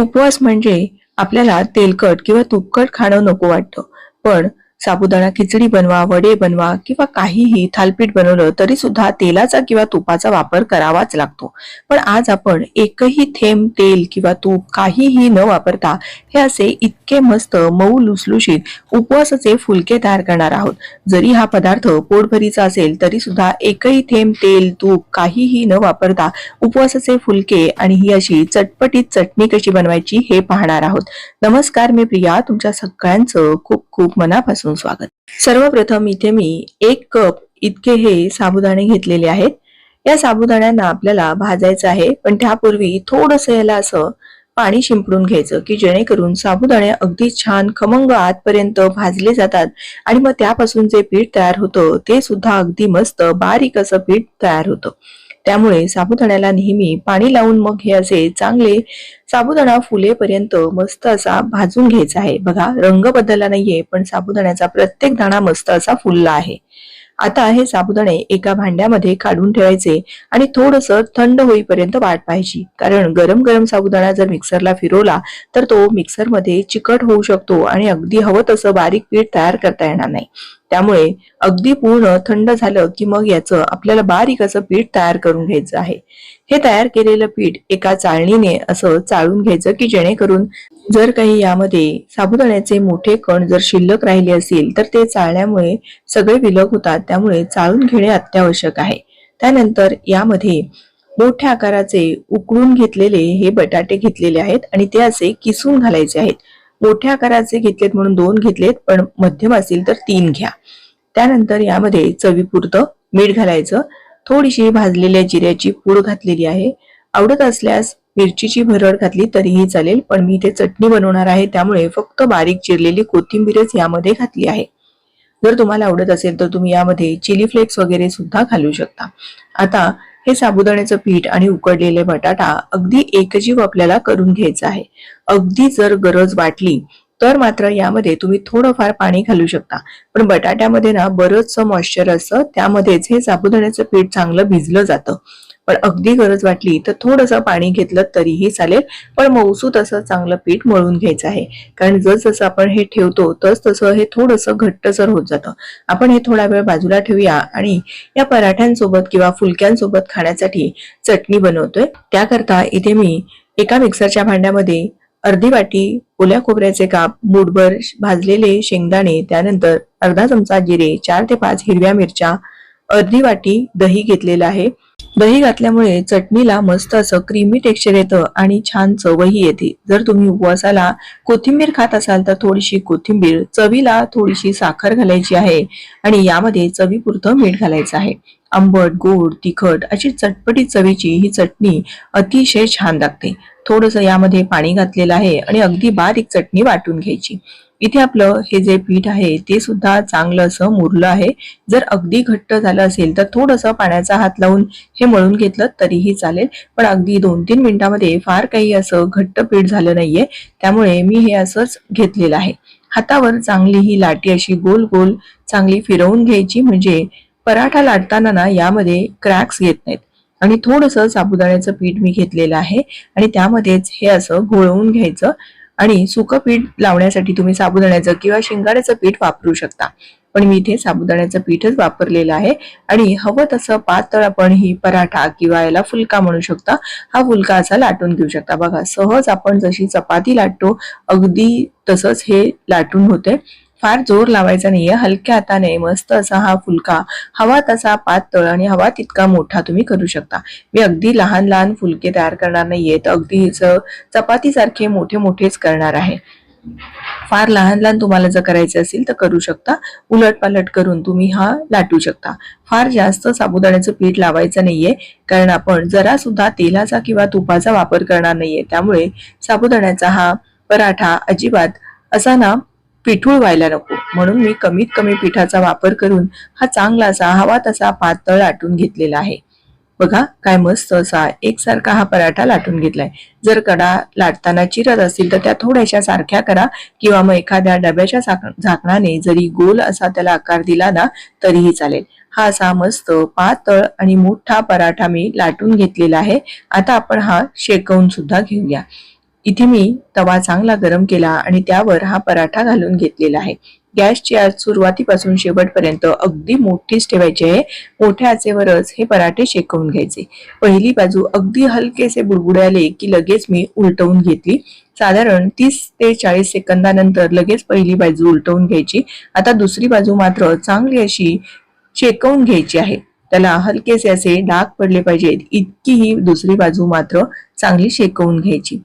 उपवास म्हणजे आपल्याला तेलकट किंवा तुपकट खाणं नको वाटतं. पण साबुदाणा खिचडी बनवा वडे बनवा किंवा काहीही थालपीठ बनवलं तरी सुद्धा तेलाचा किंवा तुपाचा वापर करावाच लागतो. पण आज आपण एकही थेंब तेल किंवा तूप काहीही न वापरता हे असे इतके मस्त मऊ लुसलुशीत उपवासाचे फुलके तयार करणार आहोत. जरी हा पदार्थ पोटभरीचा असेल तरी सुद्धा एकही थेंब तेल तूप काहीही न वापरता उपवासाचे फुलके आणि ही अशी चटपटीत चटणी कशी बनवायची हे पाहणार आहोत. नमस्कार मी प्रिया तुमच्या सगळ्यांचं खूप खूप मनापासून स्वागत. सर्वप्रथम इथे मी एक कप इतके हे साबुदाणे घेतलेले आहेत. या साबुदाण्यांना आपल्याला भाजायचं आहे पण त्यापूर्वी थोडस याला असं पाणी शिंपडून घ्यायचं की जेणेकरून साबुदाणे अगदी छान खमंग आतपर्यंत भाजले जातात आणि मग त्यापासून जे पीठ तयार होतं ते सुद्धा अगदी मस्त बारीक असं पीठ तयार होतं. त्यामुळे साबुदाण्याला नेहमी पाणी लावून मग हे असे चांगले साबुदाणा फुलेपर्यंत मस्त असा भाजून घ्यायचा आहे. बघा रंग बदलला नाहीये पण साबुदाण्याचा प्रत्येक दाणा मस्त असा फुलला आहे. आता हे साबुदाणे एका भांड्यामध्ये काढून ठेवायचे आणि थोडस थंड होईपर्यंत वाट पाहायची. कारण गरम गरम साबुदाणा जर मिक्सरला फिरवला तर तो मिक्सरमध्ये चिकट होऊ शकतो आणि अगदी हवं तसं बारीक पीठ तयार करता येणार नाही. त्यामुळे अगदी पूर्ण थंड झालं की मग याचं आपल्याला बारीक असं पीठ तयार करून घ्यायचं आहे. हे तयार केलेलं पीठ एका चाळणीने असं चाळून घ्यायचं की जेणेकरून जर काही यामध्ये साबुदाण्याचे मोठे कण जर शिल्लक राहिले असतील तर ते चाळण्यामुळे सगळे विलग होतात. त्यामुळे चाळून घेणे अत्यावश्यक आहे. त्यानंतर यामध्ये मोठ्या आकाराचे उकळून घेतलेले हे बटाटे घेतलेले आहेत आणि ते असे किसून घालायचे आहेत. मोठ्या आकाराचे घेतलेत म्हणून दोन घेतलेत पण मध्यम असतील तर तीन घ्या. त्यानंतर यामध्ये चवीपुरतं मीठ घालायचं. थोडीशी भाजलेल्या जिऱ्याची पूड घातलेली आहे. आवडत असल्यास मिरचीची भरड घातली तरीही चालेल पण मी इथे चटणी बनवणार आहे त्यामुळे फक्त बारीक चिरलेली कोथिंबीरच यामध्ये घातली आहे. जर तुम्हाला आवडत असेल तर तुम्ही यामध्ये चिली फ्लेक्स वगैरे सुद्धा घालू शकता. आता हे साबुदाण्याचं पीठ आणि उकडलेले बटाटा अगदी एकजीव आपल्याला करून घ्यायचं आहे. अगदी जर गरज वाटली तर मात्र यामध्ये तुम्ही थोडंफार पाणी घालू शकता. पण बटाट्यामध्ये ना बरंचसं मॉइश्चर असतं त्यामध्येच हे साबुदाण्याचं पीठ चांगलं भिजलं जातं. पण अगदी गरज वाटली तर थोडंसं पाणी घेतलं तरीही चालेल. पण मौसूत असं चांगलं पीठ मळून घ्यायचं आहे. कारण जसजसं आपण हे ठेवतो तस तसं हे थोडंसं घट्टसर होत जातं. आपण हे थोडा वेळ बाजूला ठेवूया आणि या पराठ्यांसोबत किंवा फुलक्यांसोबत खाण्यासाठी चटणी बनवतोय. त्याकरता इथे मी एका मिक्सरच्या भांड्यामध्ये अर्धी वाटी ओल्या खोबऱ्याचे काप मुठभर भाजलेले शेंगदाणे त्यानंतर अर्धा चमचा जिरे चार ते पाच हिरव्या मिरच्या अर्धी वाटी दही घेतलेलं आहे. दही घातल्यामुळे चटणीला मस्त असं क्रीमी टेक्स्चर येतं आणि छान चवही येते. जर तुम्ही उपवासाला कोथिंबीर खात असाल तर थोडीशी कोथिंबीर चवीला थोडीशी साखर घालायची आहे आणि यामध्ये चवीपुरतं मीठ घालायचं आहे. आंबट गोड तिखट अशी चटपटीत चवीची ही चटणी अतिशय छान लागते. थोडस यामध्ये पाणी घातलेलं आहे आणि अगदी बारीक चटणी वाटून घ्यायची. इथे आपलं हे जे पीठ आहे ते सुद्धा चांगलं असं मुरलं आहे. जर अगदी घट्ट झालं असेल तर थोडंसं पाण्याचा हात लावून हे मळून घेतलं तरीही चालेल. पण अगदी दोन तीन मिनिटांमध्ये फार काही असं घट्ट पीठ झालं नाहीये. त्यामुळे मी हे असंच घेतलेलं आहे. हातावर चांगली ही लाटी अशी गोल गोल चांगली फिरवून घ्यायची. म्हणजे पराठा लाटताना ना यामध्ये क्रॅक्स येत नाहीत. आणि थोडंसं साबुदाण्याचं पीठ मी घेतलेलं आहे. आणि त्यामध्येच हे असं घोळवून घ्यायचं. आणि सुकं पीठ लावण्यासाठी तुम्ही साबुदाण्याचं किंवा शिंगाड्याचं पीठ वापरू शकता. पण मी इथे साबुदाण्याचं पीठच वापरलेलं आहे. आणि हवं तसं पातळ आपण ही पराठा किंवा याला फुलका म्हणू शकता. हा फुलका असा लाटून घेऊ शकता. बघा सहज आपण जशी चपाती लाटतो अगदी तसंच हे लाटून होते. फार जोर लावायचा नाहीये. हलक्या हाताने मस्त असा हा फुलका. हवा तसा पातळ आणि हवा तितका मोठा तुम्ही करू शकता. मी अगदी लहान लहान फुलके तयार करणार नाहीये तर अगदी चपाती सारखे मोठे मोठेच करणार आहे. फार लहान लहान तुम्हाला जर करायचे असेल तर करू शकता. उलट पालट करून तुम्ही हा लाटू शकता. फार जास्त साबुदाण्याचं पीठ लावायचं नाहीये कारण आपण जरा सुद्धा तेलाचा किंवा तुपाचा वापर करणार नाहीये. त्यामुळे साबुदाण्याचा हा पराठा अजिबात असा ना पिठूळ व्हायला नको. म्हणून मी कमीत कमी पिठाचा वापर करून हा चांगला असा हवा तसा पातळ लाटून घेतलेला आहे. बघा काय मस्त असा एकसारखा हा पराठा लाटून घेतलाय. जर कडा लाटताना चिरत असतील तर त्या थोड्याशा सारख्या करा किंवा मग एखाद्या डब्याच्या झाकणाने जरी गोल असा त्याला आकार दिला ना तरीही चालेल. हा असा मस्त पातळ आणि मोठा पराठा मी लाटून घेतलेला आहे. आता आपण हा शेकवून सुद्धा घेऊया. इथे मी तवा चांगला गरम केला आणि त्यावर हा पराठा घालून घेतलेला आहे. गॅसची आज सुरुवातीपासून शेवटपर्यंत अगदी मोठीच ठेवायची आहे. मोठ्या आचेवरच हे पराठे शेकवून घ्यायचे. पहिली बाजू अगदी हलकेसे बुडबुडाले की लगेच मी उलटवून घेतली. साधारण तीस ते चाळीस सेकंदानंतर लगेच पहिली बाजू उलटवून घ्यायची. आता दुसरी बाजू मात्र चांगली अशी शेकवून घ्यायची आहे. त्याला हलकेसे असे डाग पडले पाहिजेत. इतकी ही दुसरी बाजू मात्र चांगली शेकवून घ्यायची.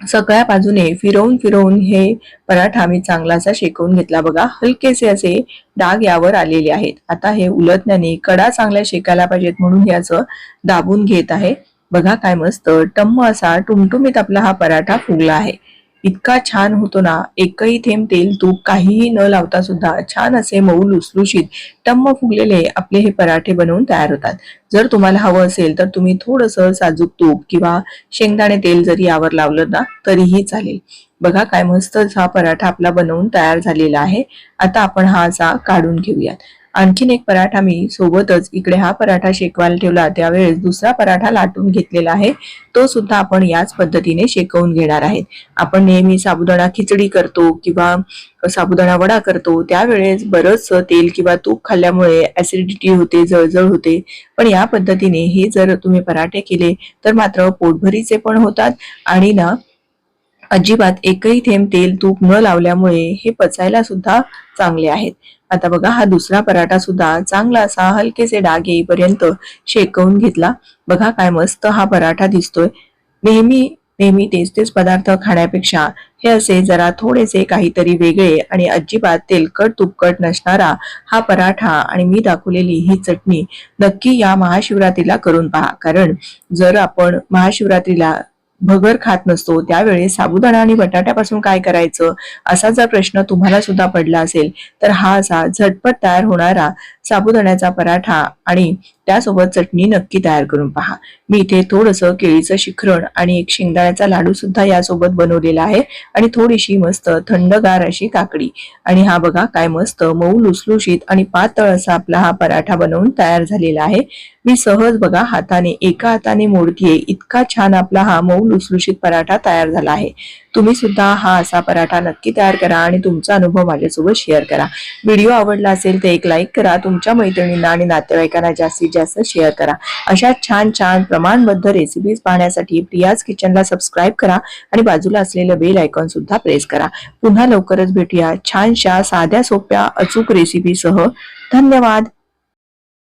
सगळ्या बाजूने फिरवून फिरवून हे पराठा मी चांगलासा शेकवून घेतला. बघा हलकेसे असे डाग यावर आलेले आहेत. आता हे उलटण्याने कडा चांगल्या शेकायला पाहिजेत म्हणून हे असं दाबून घेत आहे. बघा काय मस्त टम्म असा टुमटुमीत आपला हा पराठा फुगला आहे. इतका छान होतो ना एकही थेंब तेल तूप काहीही न लावता सुद्धा छान असे मऊ लुसलुशीत टम्म फुगलेले आपले हे पराठे बनवून तयार होतात. जर तुम्हाला हवं असेल तर तुम्ही थोडंसं साजूक तूप किंवा शेंगदाणे तेल जरी यावर लावलं ना तरीही चालेल. बघा काय मस्त हा पराठा आपला बनवून तयार झालेला आहे. आता आपण हा असा काढून घेऊयात. आणखीन एक पराठा मी सोबतच इकडे हा पराठा शेकवायला ठेवला. त्यावेळेस दुसरा पराठा लाटून घेतलेला आहे. तो सुद्धा आपण याच पद्धतीने शेकवून घेणार आहेत. आपण नेहमी साबुदाणा खिचडी करतो किंवा साबुदाणा वडा करतो. त्यावेळेस बरंच तेल किंवा तूप खाल्ल्यामुळे ऍसिडिटी होते जळजळ होते. पण या पद्धतीने हे जर तुम्ही पराठे केले तर मात्र पोटभरीचे पण होतात आणि ना अजिबात एकही थेंब तेल तूप न लावल्यामुळे हे पचायला सुद्धा चांगले आहेत. आता बघा हा दुसरा पराठा सुद्धा चांगला असा हलकेसे डाग येईपर्यंत शेकवून घेतला. बघा काय मस्त हा पराठा दिसतोय. नेहमी नेहमी तेच तेच पदार्थ खाण्यापेक्षा हे असे जरा थोडेसे काहीतरी वेगळे आणि अजिबात तेलकट तुपकट नसणारा हा पराठा आणि मी दाखवलेली ही चटणी नक्की या महाशिवरात्रीला करून पहा. कारण जर आपण महाशिवरात्रीला भगर खात नसतो त्यावेळी साबुदाणा आणि बटाट्यापासून काय करायचं? असा जर प्रश्न तुम्हाला सुद्धा पडला असेल तर हा असा झटपट तयार होणारा साबुदाण्याचा पराठा आणि त्यासोबत चटणी नक्की तयार करून पहा. मी इथे थोडंसं केळीचं शिखरण आणि एक शेंगदाण्याचा लाडू सुद्धा यासोबत बनवलेला आहे. आणि थोडीशी मस्त थंडगार अशी काकडी. आणि हा बघा काय मस्त मऊ लुसलुशीत आणि पातळ असा आपला हा पराठा बनवून तयार झालेला आहे. मी सहज बघा हाताने एका हाताने मोडतीये. इतका छान आपला हा मऊ लुसलुशीत पराठा तयार झाला आहे. तुम्ही सुद्धा हा असा पराठा नक्की तयार करा आणि तुमचा अनुभव माझ्यासोबत शेअर करा. व्हिडिओ आवडला असेल तर एक लाईक करा तुमच्या मैत्रिणींना आणि नातेवाईकांना जास्तीत जास्त शेअर करा. अशा छान छान प्रमाणबद्ध रेसिपीज पाहण्यासाठी प्रियाज किचनला सबस्क्राईब करा आणि बाजूला असलेलं बेल आयकॉन सुद्धा प्रेस करा. पुन्हा लवकरच भेटूया छानशा साध्या सोप्या अचूक रेसिपीसह धन्यवाद!